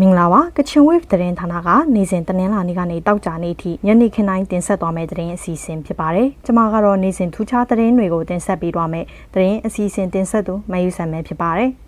မင်္ဂလာပါကချင် wave သတင်းဌာနကနေ့စဉ်တနင်္လာနေ့ကနေတောက်ကြနေ့ထိညနေခင်းတိုင်းတင်ဆက်သွားမယ့်သတင်းအစီအစဉ်ဖြစ်ပါတယ်။ကျွန်မကတော့နေ့စဉ်ထူးခြားသတင်းတွေကိုတင်ဆက်ပေးသွားမယ့်သတင်းအစီအစဉ်တင်ဆက်သူမယူဆန်မဲဖြစ်ပါတယ်။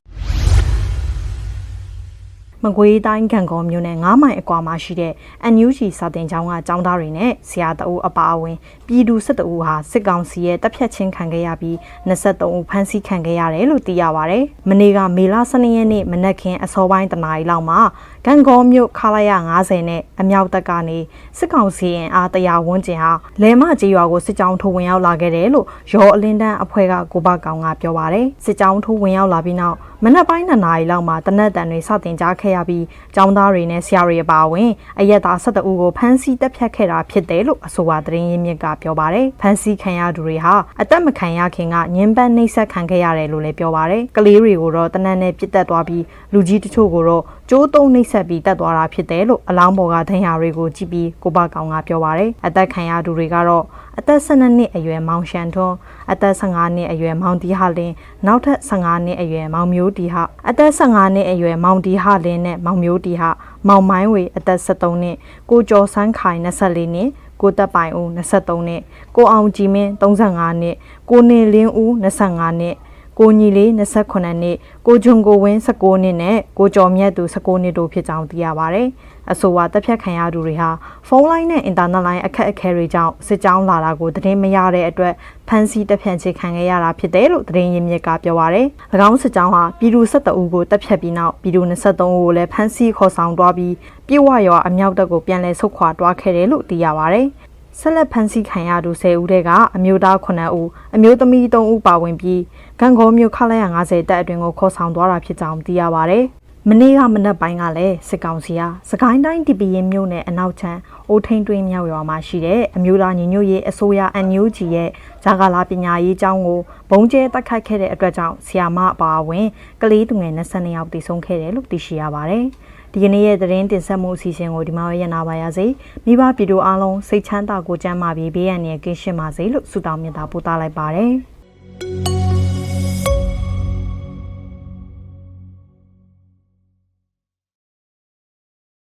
မကွေးတိုင်းကံကောမြို့နယ်9မိုင်အကွာမှာရှိတဲ့ NUG စာတင်ကျောင်းကကျောင်းသားတွေနဲ့ဆရာတအုပ်အပါအဝင်ပြည်သူစစ်တအုပ်ဟာစစ်ကောင်စီရဲ့တပ်ဖြတ်ခြင်းခံခဲ့ရပြီး23ဦးဖမ်းဆီးခံခဲ့ရတယ်လို့သိရပါဗျ။မနေ့ကမေလ12ရက်နေ့မနက်ခင်းအစောပိုင်းတနာရီလောက်မှာကံကောမြို့ခလာရ90နဲ့အမြောက်တပ်ကနေစစ်ကောင်စီရင်အားတရားဝန်းကျင်ဟာလဲမကြေးရွာကိုစစ်ကြောင်းထိုးဝင်ရောက်လာခဲ့တယ်လို့ရောအလင်းတန်းအဖွဲ့ကကိုဘကောင်ကပြောပါတယ်။စစ်ကြောင်းထိုးဝင်ရောက်လာပြီးနောက် မနက်ပိုင်း2နာရီလောက်မှာတနက်တန်တွေစတင်ကြားခဲ့ရပြီးကျောင်းသားတွေနဲ့ဆရာတွေအပါအဝင်အရက်သား12ဦးကိုဖမ်းဆီးတပ်ဖြတ်ခဲ့တာဖြစ်တယ်လို့အဆိုပါသတင်းရင်းမြစ်ကပြောပါတယ်။ဖမ်းဆီးခံရသူတွေဟာအသက်မခံရခင်ကညင်ပန်းနှိပ်စက်ခံခဲ့ရတယ်လို့လည်းပြောပါတယ်။ကလေးတွေကိုတော့တနက်နဲ့ပြစ်တက်သွားပြီးလူကြီးတချို့ကိုတော့ ကျိုးတုံးနှိပ်စက်ပြီးတက်သွားတာဖြစ်တယ်လို့အလောင်းပေါ်ကဒဏ်ရာတွေကိုကြည့်ပြီးကိုဘကောင်ကပြောပါတယ်။အသက်ခံရသူတွေကတော့အသက်12နှစ်အရွယ်မောင်ရှန်ထွန်းအသက်15နှစ်အရွယ်မောင်တီဟာလင်းနောက်ထပ်15နှစ်အရွယ်မောင်မျိုးတီဟာအသက်15နှစ်အရွယ်မောင်တီဟာလင်းနဲ့မောင်မျိုးတီဟာမောင်မိုင်းဝေအသက်73နှစ်ကိုကျော်စန်းခိုင်24နှစ်ကိုတက်ပိုင်ဦး23နှစ်ကိုအောင်ကြည်မင်း35နှစ်ကိုနေလင်းဦး25နှစ် ကိုညီလေး28နှစ်ကိုဂျွန်ကိုဝင်း19နှစ်နဲ့ကိုကျော်မြတ်သူ19နှစ်တို့ဖြစ်ကြောင်းသိရပါဗျ။အဆိုပါတပ်ဖြတ်ခံရသူတွေဟာဖုန်းလိုင်းနဲ့အင်တာနက်လိုင်းအခက်အခဲတွေကြောင့်စစ်ကြောင်းလာတာကိုသတင်းမရတဲ့အတွက်ဖမ်းဆီးတပ်ဖြတ်ခြင်းခံခဲ့ရတာဖြစ်တယ်လို့သတင်းရင်းမြစ်ကပြောပါဗျ။၎င်းစစ်ကြောင်းဟာပြည်သူ12ဦးကိုတပ်ဖြတ်ပြီးနောက်ပြည်သူ23ဦးကိုလည်းဖမ်းဆီးခေါ်ဆောင်သွားပြီးပြေဝရွာအမြောက်တပ်ကိုပြန်လည်ဆုတ်ခွာသွားခဲ့တယ်လို့သိရပါဗျ။ ဆက်လက်ဖမ်းဆီးခံရသူ10ဦးထဲကအမျိုးသား9ဦးအမျိုးသမီး3ဦးပါဝင်ပြီးဂံကောမြို့ခလာရ90တပ်အတွင်ကိုခေါ်ဆောင်သွားတာဖြစ်ကြောင်းသိရပါဗျ။ မနေ့ကမနက်ပိုင်းကလည်းစစ်ကောင်စီဟာစကိုင်းတိုင်းတီပီရင်မြို့နယ်အနောက်ချမ်းအိုးထိန်တွင်းမြောက်ရွာမှာရှိတဲ့အမျိုးသားညီညွတ်ရေးအစိုးရ NUG ရဲ့ဂျာကာလာပညာရေးကျောင်းကိုဘုံကျဲတိုက်ခိုက်ခဲ့တဲ့အတွက်ကြောင့်ဆီယာမအပါအဝင်ကလေးသူငယ်22ယောက်တိဆုံးခဲ့တယ်လို့သိရှိရပါတယ်။ဒီကနေ့ရဲ့သတင်းတင်ဆက်မှုအစီအစဉ်ကိုဒီမှာရနာပါရစေမိဘပြည်သူအားလုံးစိတ်ချမ်းသာကိုကြမ်းမာပြီးဘေးရန်ရဲ့ကင်းရှင်းပါစေလို့ဆုတောင်းမြတ်တာပို့သလိုက်ပါတယ်။